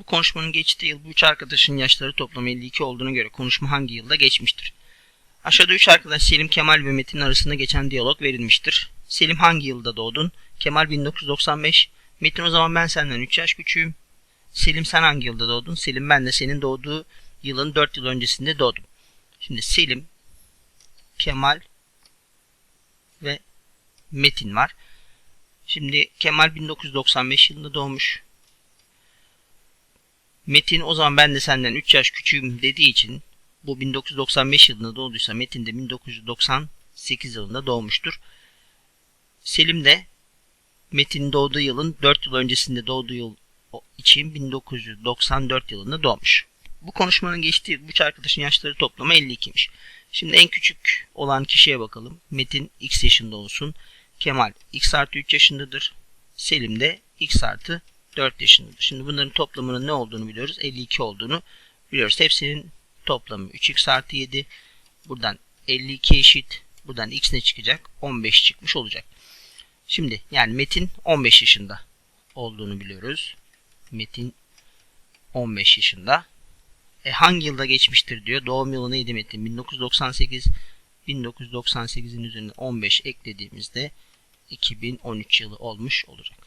Bu konuşmanın geçtiği yıl bu üç arkadaşın yaşları toplam 52 olduğuna göre konuşma hangi yılda geçmiştir? Aşağıda üç arkadaş Selim, Kemal ve Metin arasında geçen diyalog verilmiştir. Selim hangi yılda doğdun? Kemal 1995. Metin o zaman ben senden 3 yaş küçüğüm. Selim sen hangi yılda doğdun? Selim ben de senin doğduğu yılın 4 yıl öncesinde doğdum. Şimdi Selim, Kemal ve Metin var. Şimdi Kemal 1995 yılında doğmuş. Metin o zaman ben de senden 3 yaş küçüğüm dediği için bu 1995 yılında doğduysa Metin de 1998 yılında doğmuştur. Selim de Metin doğduğu yılın 4 yıl öncesinde doğduğu yıl için 1994 yılında doğmuş. Bu konuşmanın geçtiği üç arkadaşın yaşları toplamı 52'ymiş. Şimdi en küçük olan kişiye bakalım. Metin x yaşında olsun. Kemal x artı 3 yaşındadır. Selim de x artı 4 yaşındadır. Şimdi bunların toplamının ne olduğunu biliyoruz. 52 olduğunu biliyoruz. Hepsinin toplamı 3x artı 7. Buradan 52 eşit. Buradan x ne çıkacak? 15 çıkmış olacak. Şimdi yani Metin 15 yaşında olduğunu biliyoruz. Metin 15 yaşında. E hangi yılda geçmiştir diyor. Doğum yılı neydi Metin? 1998. 1998'in üzerine 15 eklediğimizde 2013 yılı olmuş olacak.